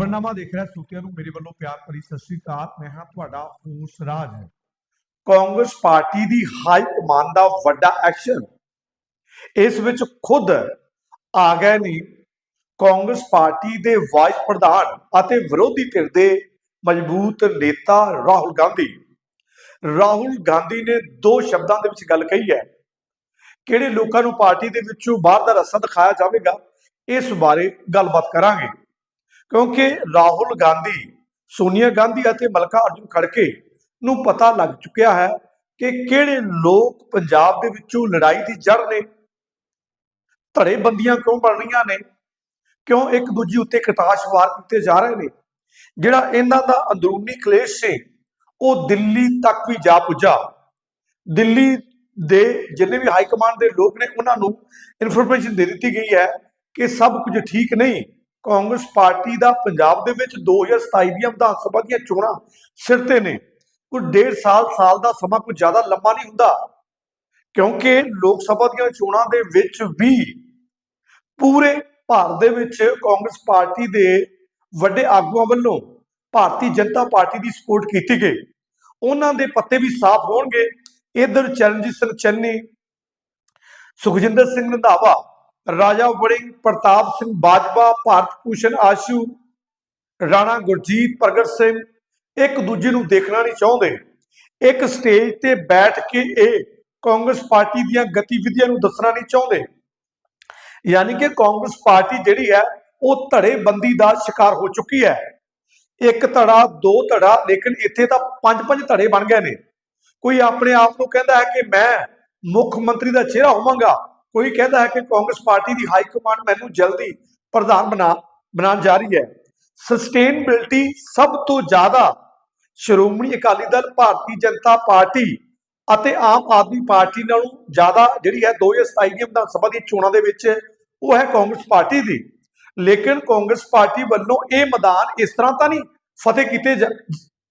ਖਬਰਨਾਮਾ ਦੇਖ ਰਿਹਾ ਸਰੋਤਿਆਂ ਨੂੰ ਮੇਰੇ ਵੱਲੋਂ ਪਿਆਰ ਭਰੀ ਸਤਿ ਸ੍ਰੀ ਅਕਾਲ। ਮੈਂ ਹਾਂ ਤੁਹਾਡਾ ਹੋਸ ਰਾਜ। ਕਾਂਗਰਸ ਪਾਰਟੀ ਦੀ ਹਾਈ ਕਮਾਂਡ ਦਾ ਵੱਡਾ ਐਕਸ਼ਨ। ਇਸ ਵਿੱਚ ਖੁਦ ਆ ਗਏ ਨੇ ਕਾਂਗਰਸ ਪਾਰਟੀ ਦੇ ਵਾਈਸ ਪ੍ਰਧਾਨ ਅਤੇ ਵਿਰੋਧੀ ਧਿਰ ਦੇ ਮਜ਼ਬੂਤ ਨੇਤਾ ਰਾਹੁਲ ਗਾਂਧੀ। ਰਾਹੁਲ ਗਾਂਧੀ ਨੇ ਦੋ ਸ਼ਬਦਾਂ ਦੇ ਵਿੱਚ ਗੱਲ ਕਹੀ ਹੈ। ਕਿਹੜੇ ਲੋਕਾਂ ਨੂੰ ਪਾਰਟੀ ਦੇ ਵਿੱਚੋਂ ਬਾਹਰ ਦਾ ਰਸਤਾ ਦਿਖਾਇਆ ਜਾਵੇਗਾ, ਇਸ ਬਾਰੇ ਗੱਲਬਾਤ ਕਰਾਂਗੇ। ਕਿਉਂਕਿ ਰਾਹੁਲ ਗਾਂਧੀ, ਸੋਨੀਆ ਗਾਂਧੀ ਅਤੇ ਮਲਕਾ ਅਰਜੁਨ ਖੜਕੇ ਨੂੰ ਪਤਾ ਲੱਗ ਚੁੱਕਿਆ ਹੈ ਕਿ ਕਿਹੜੇ ਲੋਕ ਪੰਜਾਬ ਦੇ ਵਿੱਚੋਂ ਲੜਾਈ ਦੀ ਜੜ ਨੇ ਧੜੇ ਬੰਦੀਆਂ ਕਿਉਂ ਬਣ ਰਹੀਆਂ ਨੇ, ਕਿਉਂ ਇੱਕ ਦੂਜੀ ਉੱਤੇ ਕਟਾਸ਼ ਵਾਰ ਕੀਤੇ ਜਾ ਰਹੇ ਨੇ, ਜਿਹੜਾ ਇਹਨਾਂ ਦਾ ਅੰਦਰੂਨੀ ਕਲੇਸ਼ ਸੀ, ਉਹ ਦਿੱਲੀ ਤੱਕ ਵੀ ਜਾ ਪੁੱਜਾ। ਦਿੱਲੀ ਦੇ ਜਿੰਨੇ ਵੀ ਹਾਈ ਕਮਾਂਡ ਦੇ ਲੋਕ ਨੇ, ਉਹਨਾਂ ਨੂੰ ਇਨਫੋਰਮੇਸ਼ਨ ਦੇ ਦਿੱਤੀ ਗਈ ਹੈ ਕਿ ਸਭ ਕੁਝ ਠੀਕ ਨਹੀਂ। ਕਾਂਗਰਸ ਪਾਰਟੀ ਦਾ ਪੰਜਾਬ ਦੇ ਵਿੱਚ 2027 ਦੀਆਂ ਵਿਧਾਨ ਸਭਾ ਦੀਆਂ ਚੋਣਾਂ ਸਿਰ ਤੇ ਨੇ। ਕੋਈ ਡੇਢ ਸਾਲ ਸਾਲ ਦਾ ਸਮਾਂ ਕੋਈ ਜ਼ਿਆਦਾ ਲੰਮਾ ਨਹੀਂ ਹੁੰਦਾ, ਕਿਉਂਕਿ ਲੋਕ ਸਭਾ ਦੀਆਂ ਚੋਣਾਂ ਦੇ ਵਿੱਚ ਵੀ ਪੂਰੇ ਭਾਰਤ ਦੇ ਵਿੱਚ ਕਾਂਗਰਸ ਪਾਰਟੀ ਦੇ ਵੱਡੇ ਆਗੂਆਂ ਵੱਲੋਂ ਭਾਰਤੀ ਜਨਤਾ ਪਾਰਟੀ ਦੀ ਸਪੋਰਟ ਕੀਤੀ ਗਈ। ਉਹਨਾਂ ਦੇ ਪੱਤੇ ਵੀ ਸਾਫ਼ ਹੋਣਗੇ। ਇਧਰ ਚਰਨਜੀਤ ਸਿੰਘ ਚੰਨੀ, ਸੁਖਜਿੰਦਰ ਸਿੰਘ ਰੰਧਾਵਾ ਰਾਜਾ ਵੜਿੰਗ ਪ੍ਰਤਾਪ ਸਿੰਘ ਬਾਜਵਾ, ਭਾਰਤ ਭੂਸ਼ਣ ਆਸ਼ੂ, ਰਾਣਾ ਗੁਰਜੀਤ ਪ੍ਰਗਟ ਸਿੰਘ, ਇੱਕ ਦੂਜੇ ਨੂੰ ਦੇਖਣਾ ਨਹੀਂ ਚਾਹੁੰਦੇ। ਇੱਕ ਸਟੇਜ ਤੇ ਬੈਠ ਕੇ ਇਹ ਕਾਂਗਰਸ ਪਾਰਟੀ ਦੀਆਂ ਗਤੀਵਿਧੀਆਂ ਨੂੰ ਦੱਸਣਾ ਨਹੀਂ ਚਾਹੁੰਦੇ। ਯਾਨੀ ਕਿ ਕਾਂਗਰਸ ਪਾਰਟੀ ਜਿਹੜੀ ਹੈ, ਉਹ ਧੜੇਬੰਦੀ ਦਾ ਸ਼ਿਕਾਰ ਹੋ ਚੁੱਕੀ ਹੈ। ਇੱਕ ਧੜਾ, ਦੋ ਧੜਾ, ਲੇਕਿਨ ਇੱਥੇ ਤਾਂ ਪੰਜ ਪੰਜ ਧੜੇ ਬਣ ਗਏ ਨੇ। ਕੋਈ ਆਪਣੇ ਆਪ ਨੂੰ ਕਹਿੰਦਾ ਹੈ ਕਿ ਮੈਂ ਮੁੱਖ ਮੰਤਰੀ ਦਾ ਚਿਹਰਾ ਹੋਵਾਂਗਾ ਕੋਈ ਕਹਿੰਦਾ ਹੈ ਕਿ ਕਾਂਗਰਸ ਪਾਰਟੀ ਦੀ ਹਾਈ ਕਮਾਂਡ ਮੈਨੂੰ ਜਲਦੀ ਪ੍ਰਧਾਨ ਬਣਾ, ਬਣਾਉਣ ਜਾ ਰਹੀ ਹੈ। ਸਸਟੇਨੇਬਿਲਟੀ ਸਭ ਤੋਂ ਜ਼ਿਆਦਾ ਸ਼੍ਰੋਮਣੀ ਅਕਾਲੀ ਦਲ, ਭਾਰਤੀ ਜਨਤਾ ਪਾਰਟੀ ਅਤੇ ਆਮ ਆਦਮੀ ਪਾਰਟੀ ਨਾਲੋਂ ਜ਼ਿਆਦਾ ਜਿਹੜੀ ਹੈ 2027 ਦੀ ਵਿਧਾਨ ਸਭਾ ਦੀਆਂ ਚੋਣਾਂ ਦੇ ਵਿੱਚ ਉਹ ਹੈ ਕਾਂਗਰਸ ਪਾਰਟੀ ਦੀ। ਲੇਕਿਨ ਕਾਂਗਰਸ ਪਾਰਟੀ ਵੱਲੋਂ ਇਹ ਮੈਦਾਨ ਇਸ ਤਰ੍ਹਾਂ ਤਾਂ ਨਹੀਂ ਫਤਿਹ ਕੀਤੇ ਜਾ-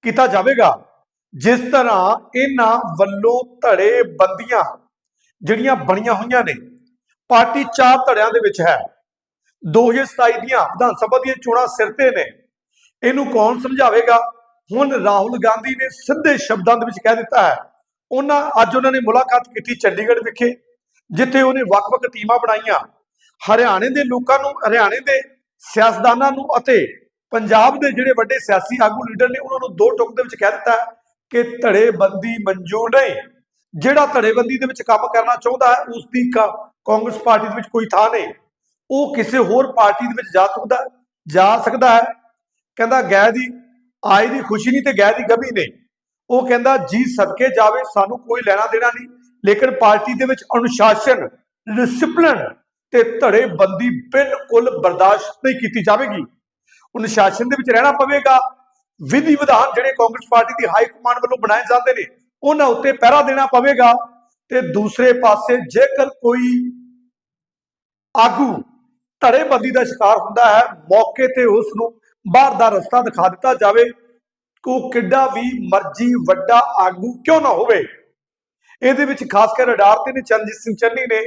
ਕੀਤਾ ਜਾਵੇਗਾ ਜਿਸ ਤਰ੍ਹਾਂ ਇਹਨਾਂ ਵੱਲੋਂ ਧੜੇ ਬੰਦੀਆਂ ਜਿਹੜੀਆਂ ਬਣੀਆਂ ਹੋਈਆਂ ਨੇ। ਪਾਰਟੀ ਚਾਰ ਧੜਿਆਂ ਦੇ ਵਿੱਚ ਹੈ। 2027 ਦੀਆਂ ਵਿਧਾਨ ਸਭਾ ਦੀਆਂ ਚੋਣਾਂ ਸਿਰ ਤੇ ਨੇ। ਇਹਨੂੰ ਕੌਣ ਸਮਝਾਵੇਗਾ? ਹੁਣ ਰਾਹੁਲ ਗਾਂਧੀ ਨੇ ਸਿੱਧੇ ਸ਼ਬਦਾਂ ਦੇ ਵਿੱਚ ਕਹਿ ਦਿੱਤਾ ਹੈ। ਉਹਨਾਂ ਅੱਜ ਉਹਨਾਂ ਨੇ ਮੁਲਾਕਾਤ ਕੀਤੀ ਚੰਡੀਗੜ੍ਹ ਵਿਖੇ, ਜਿੱਥੇ ਉਹਨੇ ਵੱਖ-ਵੱਖ ਟੀਮਾਂ ਬਣਾਈਆਂ। ਹਰਿਆਣੇ ਦੇ ਲੋਕਾਂ ਨੂੰ, ਹਰਿਆਣੇ ਦੇ ਸਿਆਸਤਦਾਨਾਂ ਨੂੰ ਅਤੇ ਪੰਜਾਬ ਦੇ ਜਿਹੜੇ ਵੱਡੇ ਸਿਆਸੀ ਆਗੂ ਲੀਡਰ ਨੇ, ਉਹਨਾਂ ਨੂੰ ਦੋ ਟੁਕ ਦੇ ਵਿੱਚ ਕਹਿ ਦਿੱਤਾ ਹੈ ਕਿ ਧੜੇਬੰਦੀ ਮਨਜ਼ੂਰ ਨਹੀਂ। ਜਿਹੜਾ ਧੜੇਬੰਦੀ ਦੇ ਵਿੱਚ ਕੰਮ ਕਰਨਾ ਚਾਹੁੰਦਾ ਹੈ, ਉਸ ਦੀ ਕਾਂਗਰਸ ਪਾਰਟੀ ਦੇ ਵਿੱਚ ਕੋਈ ਥਾਂ ਨਹੀਂ। ਉਹ ਕਿਸੇ ਹੋਰ ਪਾਰਟੀ ਦੇ ਵਿੱਚ ਜਾ ਸਕਦਾ ਹੈ- ਜਾ ਸਕਦਾ ਹੈ। ਕਹਿੰਦਾ ਗਏ ਦੀ ਆਏ ਦੀ ਖੁਸ਼ੀ ਨਹੀਂ ਤੇ ਗਏ ਦੀ ਗਮੀ ਨਹੀਂ। ਉਹ ਕਹਿੰਦਾ, ਜੀ ਸਦਕੇ ਜਾਵੇ, ਸਾਨੂੰ ਕੋਈ ਲੈਣਾ ਦੇਣਾ ਨਹੀਂ। ਲੇਕਿਨ ਪਾਰਟੀ ਦੇ ਵਿੱਚ ਅਨੁਸ਼ਾਸਨ ਡਿਸਪਲਿਨ ਤੇ ਧੜੇਬੰਦੀ ਬਿਲਕੁਲ ਬਰਦਾਸ਼ਤ ਨਹੀਂ ਕੀਤੀ ਜਾਵੇਗੀ। ਅਨੁਸ਼ਾਸਨ ਦੇ ਵਿੱਚ ਰਹਿਣਾ ਪਵੇਗਾ। ਵਿਧੀ ਵਿਧਾਨ ਜਿਹੜੇ ਕਾਂਗਰਸ ਪਾਰਟੀ ਦੀ ਹਾਈ ਕਮਾਂਡ ਵੱਲੋਂ ਬਣਾਏ ਜਾਂਦੇ ਨੇ ਉਹਨਾਂ ਉੱਤੇ ਪਹਿਰਾ ਦੇਣਾ ਪਵੇਗਾ ਤੇ ਦੂਸਰੇ ਪਾਸੇ ਜੇਕਰ ਕੋਈ ਆਗੂ ਧੜੇਬੰਦੀ ਦਾ ਸ਼ਿਕਾਰ ਹੁੰਦਾ ਹੈ, ਮੌਕੇ ਤੇ ਉਸ ਨੂੰ ਬਾਹਰ ਦਾ ਰਸਤਾ ਦਿਖਾ ਦਿੱਤਾ ਜਾਵੇ। ਕਿ ਉਹ ਕਿੱਡਾ ਵੀ ਮਰਜ਼ੀ ਵੱਡਾ ਆਗੂ ਕਿਉਂ ਨਾ ਹੋਵੇ। ਇਹਦੇ ਵਿੱਚ ਖਾਸ ਕਰ ਰਡਾਰ ਤੇ ਨੇ, ਚਰਨਜੀਤ ਸਿੰਘ ਚੰਨੀ ਨੇ,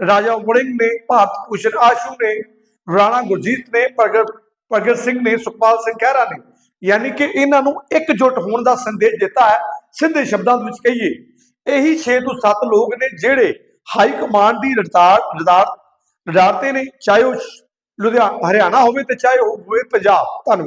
ਰਾਜਾ ਵੜਿੰਗ ਨੇ, ਭਾਰਤ ਭੂਸ਼ਣ ਆਸ਼ੂ ਨੇ, ਰਾਣਾ ਗੁਰਜੀਤ ਨੇ, ਪ੍ਰਗਟ ਪ੍ਰਗਟ ਸਿੰਘ ਨੇ, ਸੁਖਪਾਲ ਸਿੰਘ ਖਹਿਰਾ ਨੇ। ਯਾਨੀ ਕਿ ਇਹਨਾਂ ਨੂੰ ਇਕਜੁੱਟ ਹੋਣ ਦਾ ਸੰਦੇਸ਼ ਦਿੱਤਾ ਹੈ, ਸਿੱਧੇ ਸ਼ਬਦਾਂ ਦੇ ਵਿੱਚ ਕਹੀਏ। ਇਹੀ 6 ਤੋਂ 7 ਲੋਕ ਨੇ ਜਿਹੜੇ ਹਾਈ ਕਮਾਂਡ ਦੀ ਰਡਾਰ ਰਡਾਰ ਰਡਾਰ ਨੇ, ਚਾਹੇ ਉਹ ਲੁਧਿਆਣਾ ਹਰਿਆਣਾ ਹੋਵੇ ਤੇ ਚਾਹੇ ਉਹ ਹੋਵੇ ਪੰਜਾਬ। ਧੰਨਵਾਦ।